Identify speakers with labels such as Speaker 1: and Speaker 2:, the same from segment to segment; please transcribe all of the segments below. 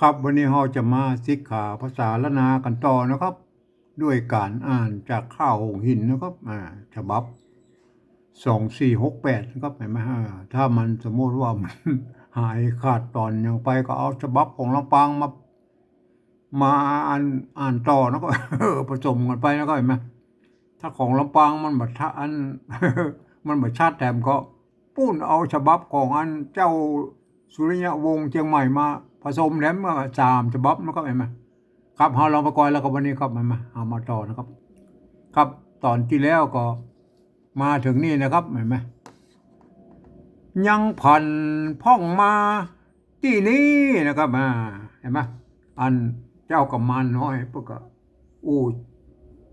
Speaker 1: ครับวันนี้เราจะมาสิกขาภาษาละนากันต่อนะครับ ด้วยการอ่านจากข้าวหงหินนะครับอ่าฉบับสองสี่หกแปดนะครับเห็นไหมอ่าถ้ามันสมมติว่ามันหายขาดตอนยังไปก็เอาฉบับของลำปางมามาอ่านอ่านต่อแล้วก็ผสมกันไปแล้วก็เห็นไหมถ้าของลำปางมันบัดทะอันมันบัดชาติแถมก็ปุ้นเอาฉบับของอันเจ้าสุริยะวงศ์เชียงใหม่มา ผสมแล้วมาสามฉบับแล้วก็เห็นไหมครับเราลองไปก่อนแล้วก็วันนี้ครับเห็นไหมเอามาต่อนะครับ ครับตอนที่แล้วก็มาถึงนี่นะครับเห็นไหมยังผ่อนพ่องมาที่นี้นะครับอ่าเห็นไหมอันเจ้ากับมารน้อยพวกก็อู้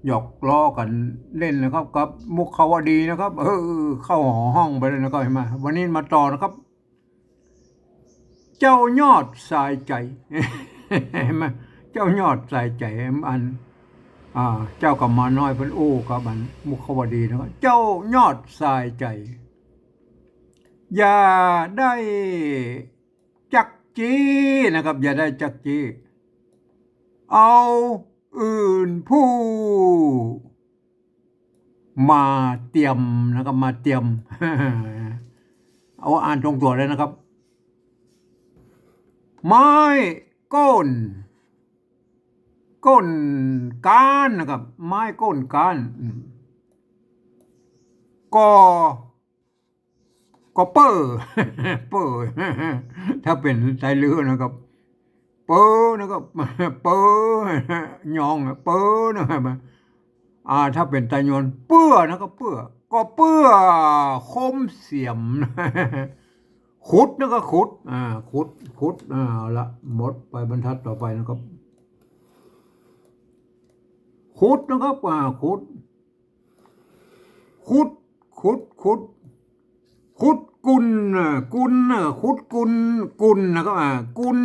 Speaker 1: หยอกล้อกันเล่นนะครับกับมุกเขาวดีนะครับ เออเข้าหอห้องไปเลยนะครับเห็นไหมวันนี้มาต่อนะครับ เจ้ายอดสายใจเห็นไหมเจ้ายอดสายใจอันอ่าเจ้ากับมาน้อยเพิ่นโอ้ครับอันมุขวดีนะครับเจ้ายอดสายใจ อย่าได้จักจีนะครับ อย่าได้จักจีเอาอื่นผู้มาเตรียมนะครับมาเตรียม เอาอ่านตรงตัวเลยนะครับ ไม้ก้น ก้นก้ารนะครับ ไม้ก้นก้ารอืมก็ก็เปอร์เปอร์ถ้าเป็นไทยเรือนะครับ เปอร์นะครับเปอร์ยองเปอร์นะครับอ่าถ้าเป็นไตยนเปื้อนะครับเปื้อก็เปื้อคมเสียม ขุดนะก็ขุด อ่า ขุด ขุด อ่าละหมดไปบรรทัดต่อไปนะครับ ขุดนะครับอ่าขุด ขุด ขุด ขุด ขุดกุลน่ะกุลน่ะขุดกุลกุลนะครับอ่ากุล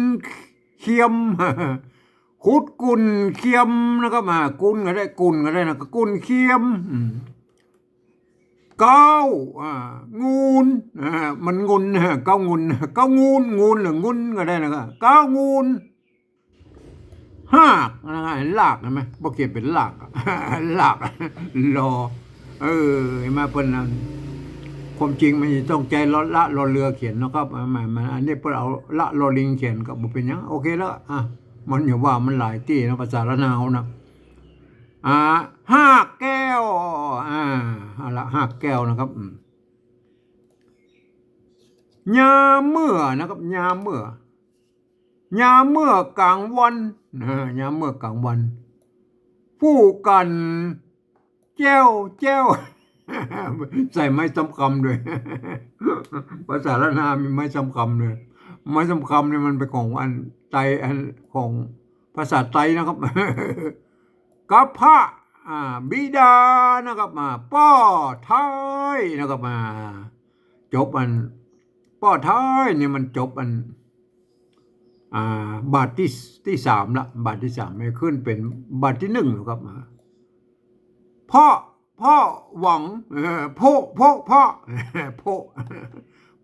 Speaker 1: เคียมขุดกุลเคียมนะครับอ่ากุลก็ได้กุลก็ได้นะกุลเคียมอืม เก้าอ่างูนอ่ามันงุนเก้างุนเก้างูนงูนหรืองุนก็ได้นะครับเก้างูนหากนะฮะลากเห็นไหมบ่เขียนเป็นลากลากรอเออมาเพิ่นนั่นความจริงมันจะต้องใจละละรอเรือเขียนนะครับอ่ามันมันอันนี้เพิ่นเอาละรอลิงเขียนก็บ่เป็นหยังโอเคแล้วอะมันอย่าว่ามันหลายที่นะภาษาละนาวนะ อ่าห้าแก้วอ่าเอาละห้าแก้วนะครับยามเมื่อนะครับยามเมื่อยามเมื่อกลางวันนะยามเมื่อกลางวัน ผู้กันแจ้วแจ้วใส่ไม้สำคำด้วยภาษาละนามีไม้สำคำด้วยไม้สำคำเนี่ยมันเป็นของอันไตอันของภาษาไตนะครับ กับพระอ่าบิดานะครับมาป้อท้ายนะครับมา จบอันป้อท้ายเนี่ยมันจบอันบาทที่ที่สามละบาทที่สามไม่ขึ้นเป็นบาทที่หนึ่งนะครับมาพ่อพ่อหวังเออพ่อพ่อพ่อพ่อ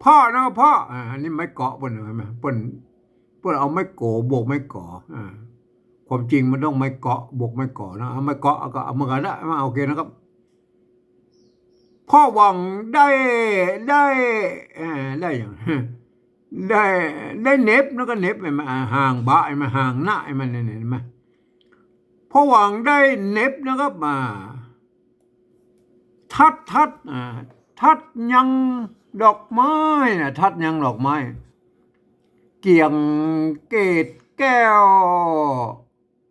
Speaker 1: พ่อนะพ่ออ่าอันนี้ไม่เกาะบนเห็นไหมปนปนเอาไม่โกโบกไม่ก่ออ่า ความจริงมันต้องไม่เกาะบวกไม่เกาะนะไม่เกาะก็เอามากันได้มาโอเคนะครับพ่อหวังได้ได้ได้อย่างได้ได้เน็บแล้วก็เน็บไอ้มาห่างบะไอ้มาห่างหน้าไอ้มันเนี่ยเห็นไหมพ่อหวังได้เน็บนะครับมาทัดทัดอ่าทัดยังดอกไม้นะทัดยังดอกไม้ เกี่ยงเกตแก้ว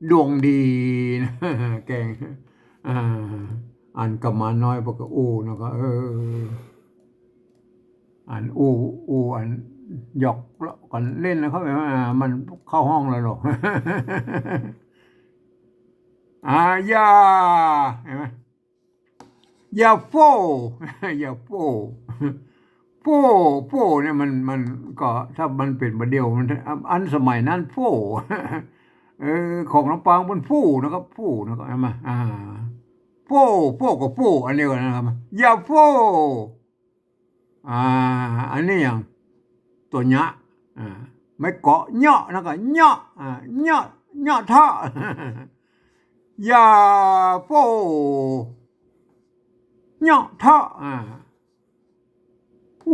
Speaker 1: ดวงดีนะแกงอ่านกับมาน้อยบอกก็อูนะก็เอออ่านอูอูอ่านหยอกล้อกันเล่นแล้วเขาแบบว่ามันเข้าห้องแล้วหรอกอ่าอย่าเห็นไหมอย่าโฟอย่าโฟโฟโฟเนี่ยมันมันก็ถ้ามันเป็นประเดียวมันอันสมัยนั้นโฟ เออของลำปางมันฟู่นะครับฟู่นะครับเอามาอ่าฟู่ฟู่กับฟู่อันเดียวกันนะครับอย่าฟู่อ่าอันนี้อย่างตัวเนี้ยอ่าไม่เกาะเหาะแล้วก็เหาะอ่าเหาะเหาะท่าอย่าโฟเหาะท่าอ่า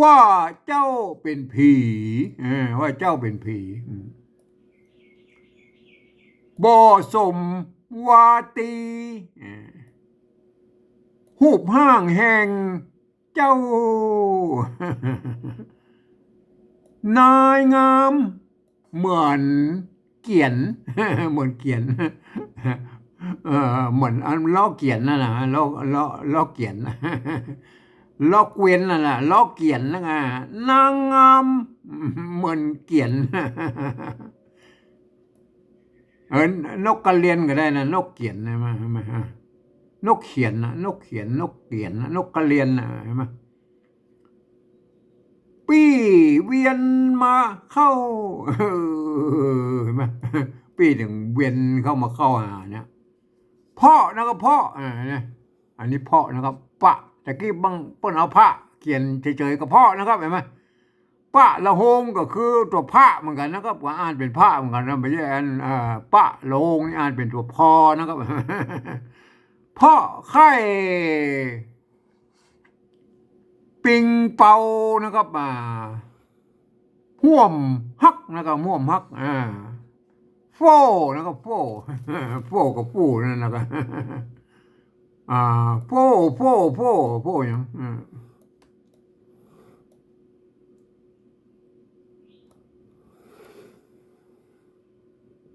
Speaker 1: ว่าเจ้าเป็นผีเออว่าเจ้าเป็นผีอืม บ่สมวาตีหูบห้างแห่งเจ้า นายงาม เหมือนเกียน เหมือนเกียนเออเหมือนอันล้อเกียนนั่นนะล้อล้อล้อเกียนล้อเกวียนนั่นน่ะล้อเกียนนะไงนางงามเหมือนเกียน เออนกกระเรียนก็ได้นะนกเกียนนะมามฮะนกเขียนนะนกเขียนนกเกียนนะนกกระเรียนนะเห็นไหมปี้เวียนมาเข้าเห็นไหมปี้ถึงเวียนเข้ามาเข้าหาเนี่ยพ่อนะครับพ่ออ่าเนี่ยอันนี้พ่อนะครับปะตะกี้บังเปิ้นเอาผ้าเขียนเฉยๆกับพ่อนะครับเห็นไหม ปะละโฮมก็คือตัวผ้าเหมือนกันนะครับว่าอ่านเป็นผ้าเหมือนกันนะไม่ใช่อันอ่าปะละโฮงนี่อ่านเป็นตัวพอนะครับพ่อไข่ปิงเปานะครับอ่าห่วมฮักนะครับห่วมฮักอ่าโฟนะครับโฟโฟกับฟูนั่นนะครับอ่าโฟโฟโฟโฟหยังอืมโฟโฟอันนี้หยังลมอ่าล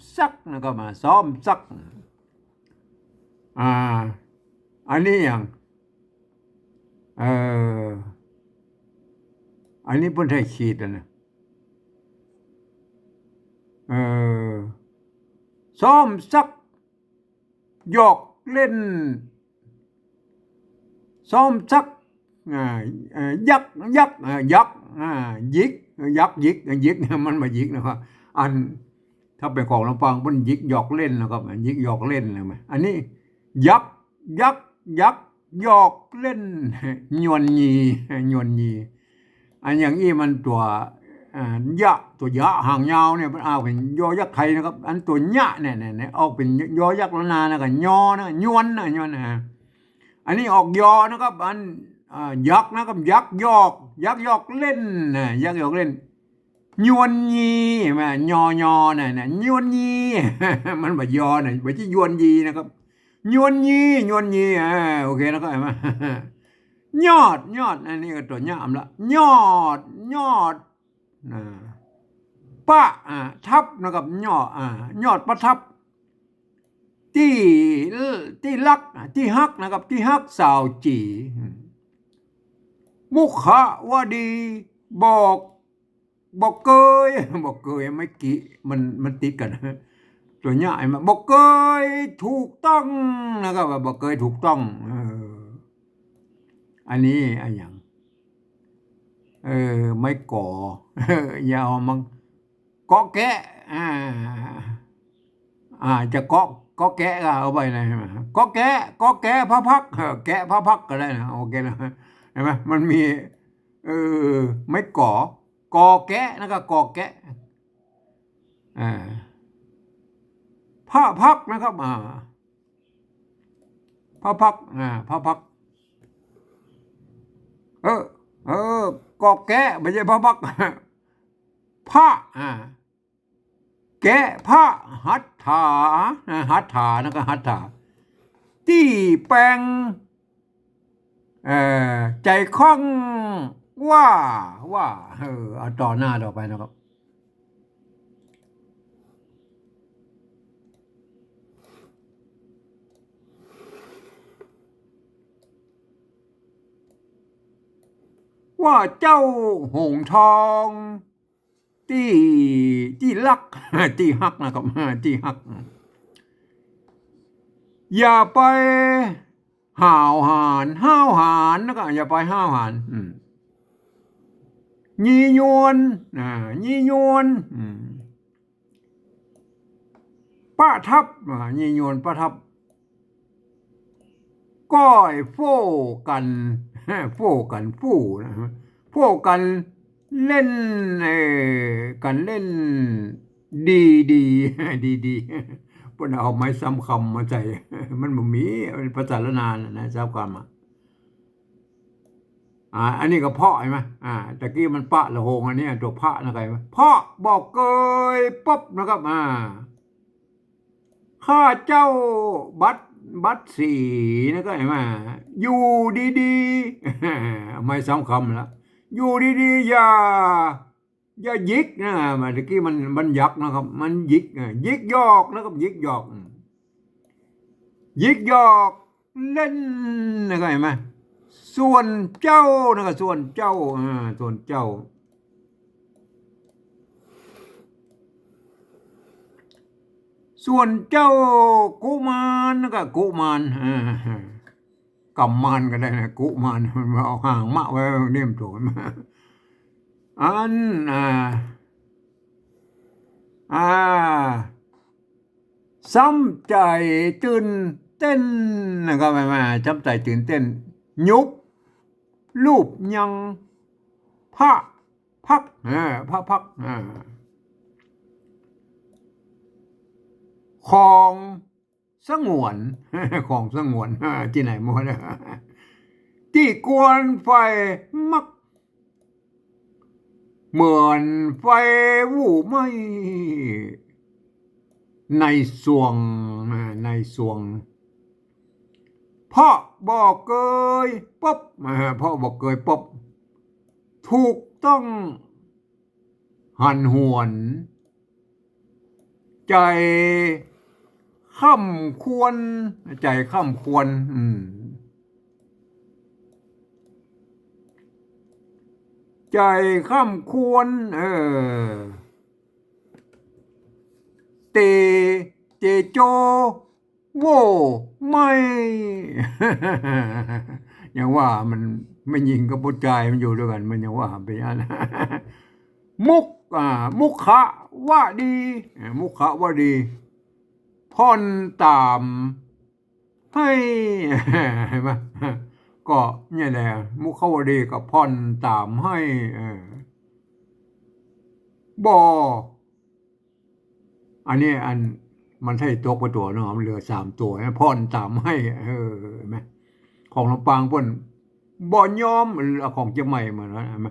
Speaker 1: มหอยเออเอาลมลอยนะลมลอยอ่าโป้ลมลอยแก้เกี้ยวซ้อมซักนะก็มาซ้อมซัก อ่า อันนี้อย่างเอออันนี้เพิ่นให้ขีดนะเออซ้อมซักหยอกเล่น ซ้อมซักยักยักยักยิกยักยิกยิกมันมายิกนะครับอัน ถ้าเป็นของลำปางมันยิกหยอกเล่นนะครับยิกหยอกเล่นเลยไหมอันนี้ ยักยักยักหยอกเล่นยวนยียวนยีอันอย่างนี้มันตัวอ่ายะตัวยะห่างยาวเนี่ยมันเอาเป็นยอยักษ์ไทยนะครับ อันตัวยะเนี่ยเนี่ยเนี่ยออกเป็นยอยักษ์ละนานะกับยอนะยวนนะยวนนะอันนี้ออกยอนะครับ อันยักษ์นะครับยักษ์ยอก ยักษ์ยอกเล่นนะยักษ์ยอกเล่น ยวนยีเห็นไหมยอยอน่ะนะยวนยีมันแบบยอน่ะไม่ใช่ยวนยีนะครับยวนยียวนยีอ่าโอเคนะครับเห็นไหมยอดยอดอันนี้ก็ตัวย่ามละยอดยอดอ่าปะอ่าทับนะครับยอดอ่ายอดประทับ ที่ที่รักที่ฮักนะครับ ที่ฮักสาวจี มุขะว่าดีบอก บอกเกยบอกเกยไม่กี่มันมันติดกันตัวใหญ่มาบอกเกยถูกต้องนะครับบอกเกยถูกต้องอันนี้อันอย่างเออไม่ก่อเออยาวมังกาะแกะอ่าอ่าจะเกาะกาะแกะก็เอาไปนะใช่ไหมกาะแกะกาะแกะพระพักแกะพระพักก็ได้นะโอเคนะเห็นไหมมันมีเออไม่ก่อ กอแกะนะครับกอแกะอ่าพักนะครับอ่าพระพักอ่าพระพัก เออ เออกอแกะไม่ใช่พระพักผ้าอ่าแกะผ้าหัตถาหัตถานะก็หัตถาที่แปลงเออใจคล่อง ว่าว่าเออเอาต่อหน้าต่อไปนะครับ ว่าเจ้าหงทองที่ที่รักที่ฮักนะครับที่ฮัก อย่าไปห่าวหานห้าวหานนะครับอย่าไปห้าวหาน อืม ยียวนอ่ายียวนป้าทับอ่ายียวนป้าทับ ก้อยโฟกันโฟกันฟู่นะโฟกันเล่นเออกันเล่น ดีดีดีดีเพิ่นเอาไม้ซ้ำคำมาใส่มันบ่มีเป็นภาษาละนานนะนะทราความอะ อ่า อันนี้ก็เพาะใช่ไหมอ่าตะกี้มันปะละโหงอันนี้ตัวพระนะครับเพาะบอกเกยปุ๊บนะครับอ่าข้าเจ้าบัตรบัตรสีนะครับเห็นไหมอยู่ดีๆไม่ซ้ำคำละอยู่ดีๆอย่าอย่ายิกนะมื่อกี้มันมันยักนะครับ มันยิกยิกยอกนะครับยิกยอกยิกยอกเล่นนะครับเห็นไหม ส่วนเจ้านะครับส่วนเจ้าอ่าส่วนเจ้า ส่วนเจ้ากุมารนะครับกุมารอ่ากำมานก็ได้นะกุมารมันเอาห่างมะไว้เนียมโถนมาอันอ่าอ่าซ้ำใจตื่นเต้นนะครับแม่มาซ้ำใจตื่นเต้นยุบ รูปยังพระพักเออพระพักอ่าของสงวนของสงวนที่ไหนหมดที่กวนไฟมัก เหมือนไฟวู่ไหมในสวงอ่าในสวง พ่อบอกเกยป๊บพ่อบอกเกยป๊บถูกต้อง หันหวน ใจค่ำควร ใจค่ำควร อืมใจข้ามควร เออ เต เจโจ โว้ไม่ อย่างว่ามันไม่ยิงกับปุจใจมันอยู่ด้วยกัน มันยังว่าไปอันมุกอ่ามุขะว่าดี มุขะว่าดีพ่อนตามให้เห็นไหมก็เนี่ยแหละมุขาวดีกับพ่อนตามให้เออบออันนี้อัน มันใช่ตัวประตัวเนาะมันเหลือสามตัวให้พ่อนตามให้ เออไหมของลำปางเพิ่นบ่ยอมเอาของเชียงใหม่มาแล้วเห็นไหม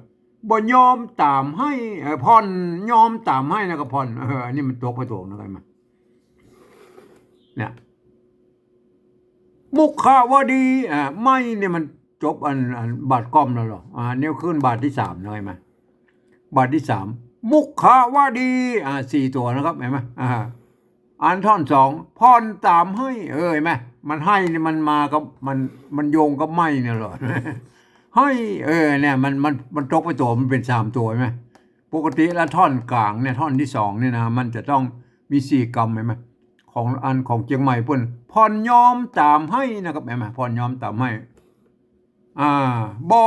Speaker 1: บ่ยอมตามให้พ่อนยอมตามให้นะก็พ่อนเอออันนี้มันตัวประตัวนะครับมาเนี่ยมุขาวดีอ่าไม่เนี่ยมันจบอันอันบาทก้อมแล้วหรออ่าเนี่ยขึ้นบาทที่สามนะเห็นไหมบาทที่สามมุขาวดีอ่าสี่ตัวนะครับเห็นไหมอ่า อันท่อนสองพรตามให้เออเห็นไหมมันให้นี่มันมากับมันมันโยงกับไม่เนี่ยหรอให้เออเนี่ยมันมันมันตกไปตัวมันเป็นสามตัวไหมปกติแล้วท่อนกลางเนี่ยท่อนที่สองเนี่ยนะมันจะต้องมีสี่กรรมไหมของอันของเชียงใหม่พิ่นพรยอมตามให้นะครับแม่มาพรยอมตามให้อ่าบ่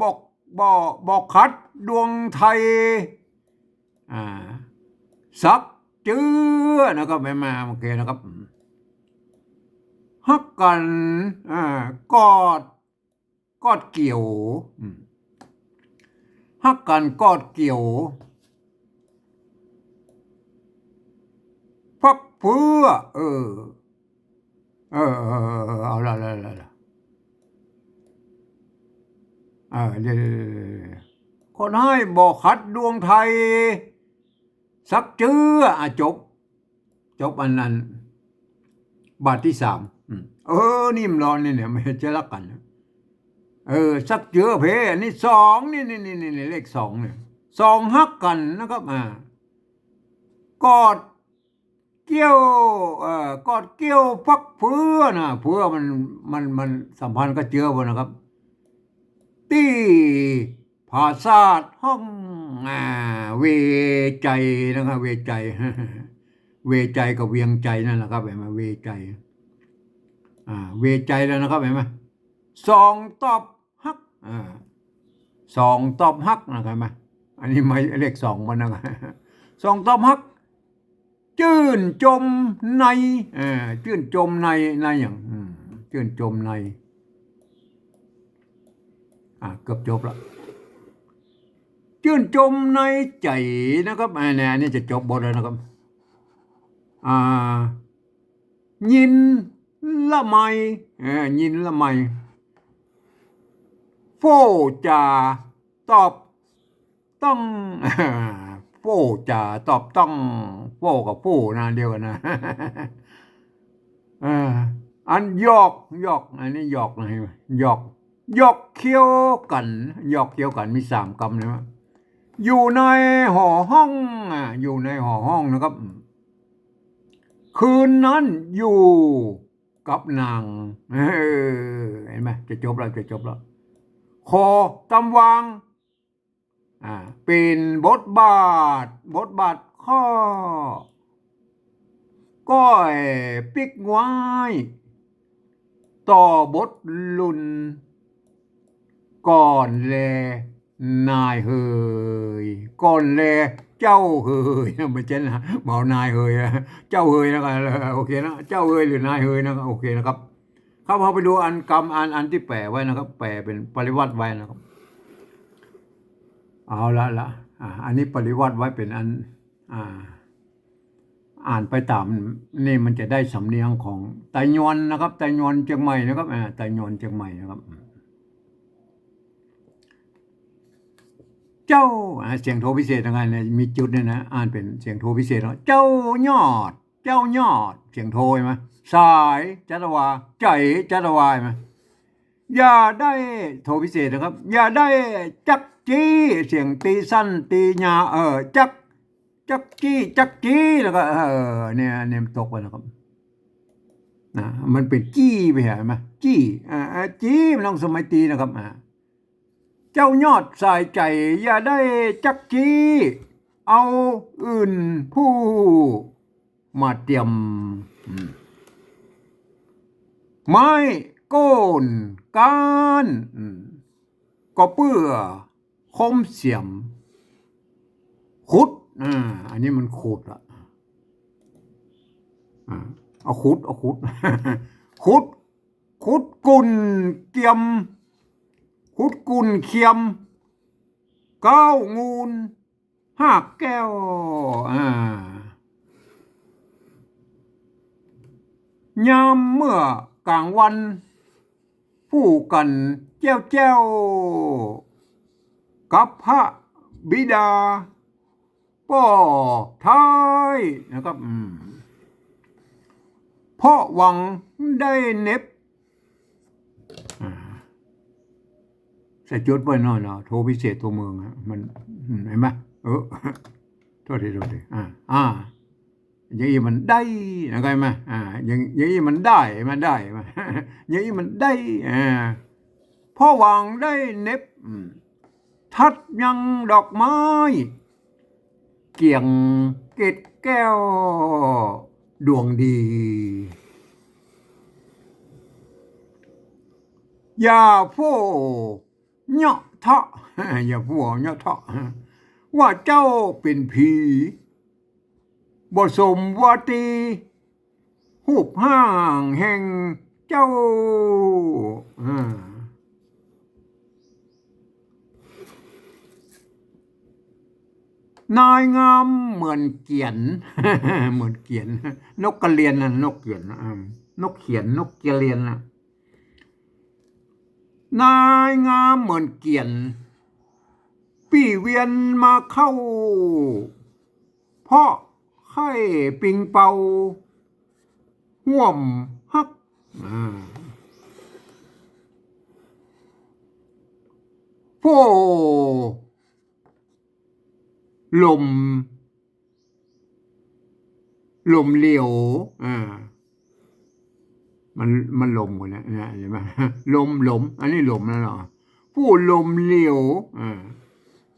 Speaker 1: บอกบ่บอกคัดดวงไทยอ่าสัก จือนะครับแม่มาโอเคนะครับฮักกันอ่ากอดกอดเกี่ยวฮักกันกอดเกี่ยวฟักเพื่อเออเออเออออเออเอาละละละละเออเดี๋ยวคนให้บอกขัดดวงไทย สักเจืออะจบ จบอันนั้น บาทที่สามอืมเออนี่มันร้อนนี่เนี่ยไม่จะรักกันนะเออ สักเจือเพอันนี้สองนี่นี่นี่นี่เลขสองเนี่ยสองฮักกันนะครับอ่ากอดเกี่ยวเอ่อกอดเกี่ยวฟักเพื่อนะเพื่อมันมันมันสัมพันธ์กับเจือบ่นะครับที่ภาษาทห้อง อ่า เวใจนะครับ เวใจ เวใจกับเวียงใจนั่นแหละครับเห็นไหมเวใจ อ่า เวใจแล้วนะครับเห็นไหมสองตอบฮัก อ่าสองตอบฮักนะครับไหมอันนี้ไม่เลขสองมันนะครับสองตอบฮักจื่นจมในเออจื่นจมในในอย่างจื่นจมใน อ่าเกือบจบละ จื่นจมในใจนะครับอ่าเนี่ยอันนี้จะจบบทแล้วนะครับอ่ายินละไมเออยินละไมโฟจาตอบต้องโฟจาตอบต้องโฟกับโฟนะเดียวกันนะเอออันหยอกหยอกอันนี้หยอกนะไหมหยอกหยอกเคี้ยวกันหยอกเคี้ยวกันมีสามคำนะว่า อยู่ในหอห้องอะอยู่ในหอห้องนะครับ คืนนั้นอยู่กับนางเเห็นไหมจะจบแล้วจะจบแล้วคอกำวางอ่าเป็นบทบาท บทบาทข้อ ก้อยปิกไว้ ต่อบทลุน ก่อนแล นายเฮยก่อนแลเจ้าเฮยไม่ใช่นะเมานายเฮยเจ้าเฮยนะครับโอเคนะเจ้าเฮยหรือนายเฮยนะครับโอเคนะครับครับเราไปดูอันกรรมอันอันที่แปลไว้นะครับแปลเป็นปริวัติไว้นะครับ เอาละละอันนี้ปริวัติไว้เป็นอันอ่าอ่านไปตามนี่มันจะได้สำเนียงของไตยวนนะครับไตยวนเชียงใหม่นะครับอ่าไตยวนเชียงใหม่นะครับ เจ้าเสียงโทพิเศษยังไงเนี่ยมีจุดเนี่ยนะอ่านเป็นเสียงโทพิเศษเนาะเจ้ายอด เจ้ายอด เสียงโทใช่ไหมสายจัตวาใจจัตวาใช่ไหมอย่าได้โทพิเศษนะครับ อย่าได้จักจี้เสียงตีสั้นตีหยาเออจักจักจี้จักจี้แล้วก็เออเนี่ยเนี่ยมันตกไปนะครับนะมันเป็นจี้ไปเห็นไหมจี้อ่าจี้มันต้องสมัยตีนะครับอ่า เจ้ายอดสายใจอย่าได้จักจี้ เอาอื่นผู้มาเตรียม ไม้โกนการก็เปื้อคมเสียม ขุดอ่าอันนี้มันขุดละอ่าเอาขุด เอาขุด ขุด ขุดกุนเกียม ขุดกุนเคียม เก้างูนห้าแก้วอ่ายามเมื่อกลางวัน ผู้กันแจ้วแจ้วกับพระบิดาป่อท้ายนะครับเพราะหวังได้เน็บอ่า ใส่จุดไปหน่อยเนาะโทรพิเศษตัวเมืองอะมันเห็นไหมเออโทษทีโทษทีอ่าอ่าอย่างนี้มันได้นะครับเห็นไหมอ่าอย่างอย่างนี้มันได้มันได้มาอย่างนี้มันได้อ่าพ่อหวังได้เน็บทัดยังดอกไม้ เกี่ยงเกตแก้ว ดวงดี ยาโฟ เนาะเทาะอย่าโฟเนาะเทาะว่าเจ้าเป็นผีบ่สมว่าตีหูบห้างแห่งเจ้าอ่านายงามเหมือนเกียน เหมือนเกียน นกกระเรียนนะนกเกียนนะนกเขียนนกกระเรียนนะ นายงามเหมือนเกียนปีเวียนมาเข้าพราะไข้ปิงเป่าห่วมฮักอ่าโฟลม ลมเหลียวอ่า มันมันลมกว่านะเนี่ยเห็นไหมลมลม อันนี้ลมนะเนาะผู้ลมเหลียวอ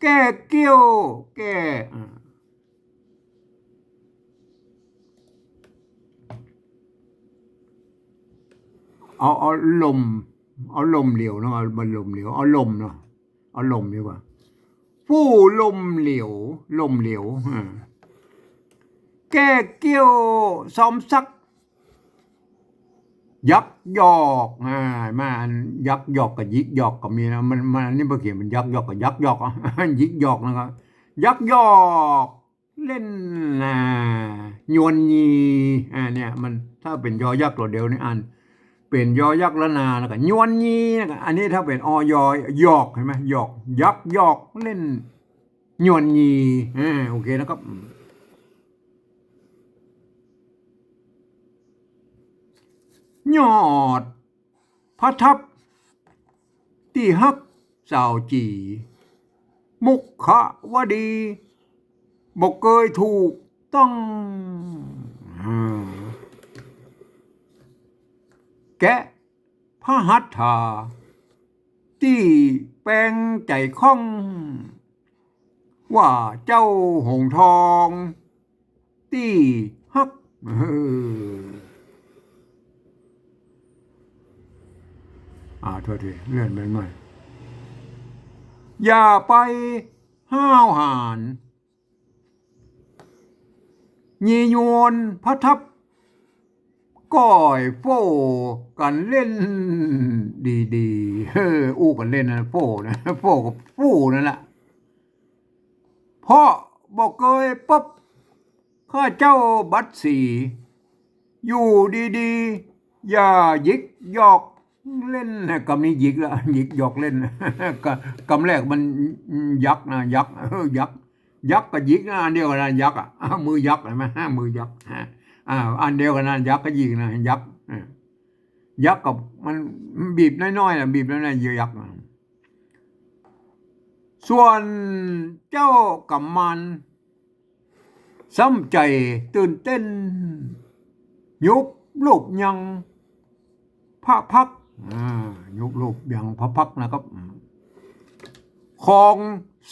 Speaker 1: แก้เกี้ยว แก้อ่เอาเอาลม เอาลมเหลียวเนาะเอาบนลมเหลียวเอาลมเนาะเอาลมดีกว่า ผู้ลมเหลียว ลมเหลียวแก้เกี้ยวซ้อมซัก ยักยอกอ่ามาอันยักยอกกับยิกยอกกับมีนะมันมันนี่เมื่อกี้มันยักยอกกับยักยอกอะยิกยอกนะครับยักยอกเล่นนะยวนยีอ่าเนี่ยมันถ้าเป็นยอยักษ์ตัวเดียวนี่อัน เป็นยอยักษ์ละนาแล้วก็ยวนยีนะอันนี้ถ้าเป็นอยอยอกเห็นไหมยอก ยักยอกเล่นยวนยีอ่าโอเคนะครับ ยอด พระทับที่ฮักสาวจี มุขะวดีบอกเคยถูกต้อง แกะพระหัตถาที่แปลงใจข้อง ว่าเจ้าหงทอง ที่ฮักเออ อ่าโทษทีเลื่อนไปหน่อยอย่าไปห้าวหานยีโยนพระทับก้อยโฟกันเล่นดีๆเฮออู้กันเล่นนะโฟนะโฟกับฟูนั่นแหละเพราะบอกเคยปุ๊บข้าเจ้าบัตรสี อยู่ดีๆ อย่ายิกยอก เล่นกำนี้ยิกละยิกหยอกเล่นกำแรกมันยักนะยักยักยักกับยิกนะอันเดียวกันนะยักอะมือยักษ์เห็นไหมมือยักฮะอ่าอันเดียวกันนะยักกับยิกนะยักยักกับมันบีบน้อยๆนะบีบน้อยๆเยอะยักส่วนเจ้ากับมันซ้ำใจตื่นเต้นยุบลูกยังพระพัก ยุบลูกยังพระพักนะครับ ของ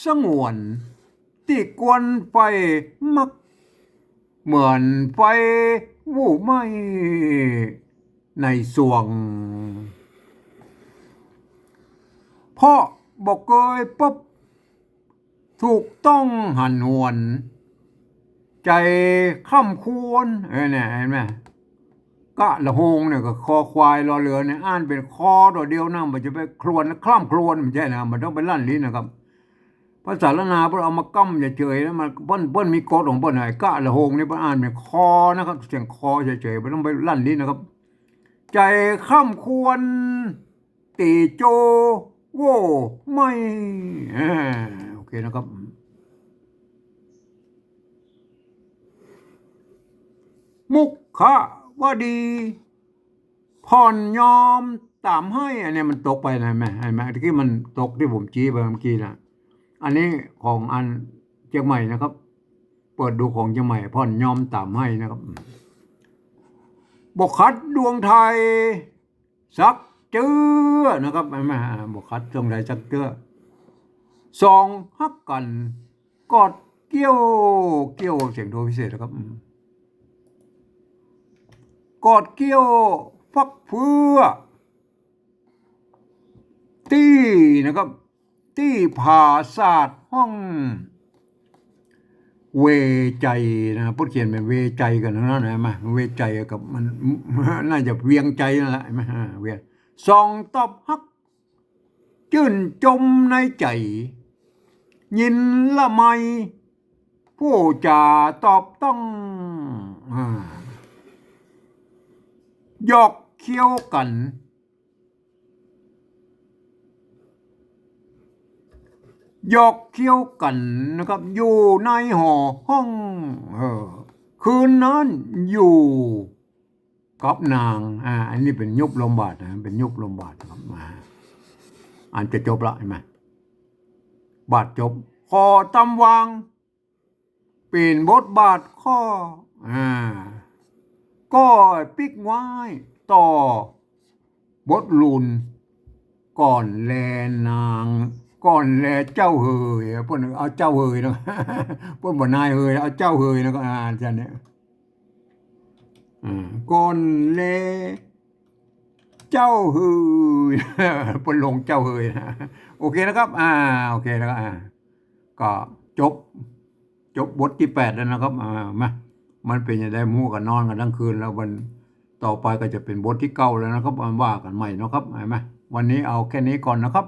Speaker 1: สงวนที่กวนไฟมัก เหมือนไฟวูไหมในสวง เพราะบอกเกยปุ๊บถูกต้องหันหวน ใจข้ามควรเออเนี่ยเห็นไหม กะละหงเนี่ยก็คอควายรอเรือเนี่ยอ่านเป็นคอตัวเดียวนะมันจะไปครวนคล่ำครวนไม่ใช่นะมันต้องไปลั่นลิ้นนะครับภาษาละนาเพิ่นเอามากั้มเฉยๆแล้วมันเปิ้นเปิ้นมีกฎของเปิ้นให้กะละหงนี่เปิ้นอ่านเป็นคอนะครับเสียงคอเฉยๆไม่ต้องไปลั่นลิ้นนะครับ ใจข้ามควรตีโจโว้ไม่โอเคนะครับมุขะ ว่าดีผ่อนยอมตามให้อันนี้มันตกไปนะแม่เห็นไหมตะกี้มันตกที่ผมจี้ไปเมื่อกี้นะอันนี้ของอันเชียงใหม่นะครับ เปิดดูของเชียงใหม่ผ่อนยอมตามให้นะครับบกคัดดวงไทยสักเจือนะครับแม่บกคัดดวงไทยสักเจือสองฮักกันกอดเกี้ยวเกี้ยวเสียงโทพิเศษนะครับ กอดเกี้ยวฟักเพื่อ ตี้นะครับตี้ผาศาสตร์ห้อง เวใจนะพูดเขียนเป็นเวใจกันนะนะมาเวใจกับมันน่าจะเวียงใจนั่นแหละเวียงสองตอบฮักจื่นจมในใจ ยินละไม ผู้จ่าตอบต้องอ่า หยอกเคี้ยวกัน หยอกเคี้ยวกันนะครับ อยู่ในหอห้องเออคืนนั้นอยู่กับนาง อ่า อันนี้เป็นยุบลมบาทนะ เป็นยุบลมบาทนะครับมาอ่านจะจบละเห็นไหมบาทจบคอตำวางเปลี่ยนบทบาทข้อ อ่า ก็ปิกไว้ต่อบทลุน ก่อนแลนาง ก่อนแลเจ้าเฮยเพิ่นเอาเจ้าเฮยนะเพิ่นบ่นายเฮยเอาเจ้าเฮยนะก็อ่านจังเนี่ยก่อนแลเจ้าเฮยเพิ่นลงเจ้าเฮยนะโอเคนะครับ อ่าโอเคแล้วก็อ่าก็จบ จบบทที่แปดแล้วนะครับอ่ามา มันเป็นอย่างไรมู่กันนอนกันทั้งคืน แล้ววันต่อไปก็จะเป็นบทที่เก้าแล้วนะครับมันว่ากันใหม่นะครับเห็นไหมวันนี้เอาแค่นี้ก่อนนะครับ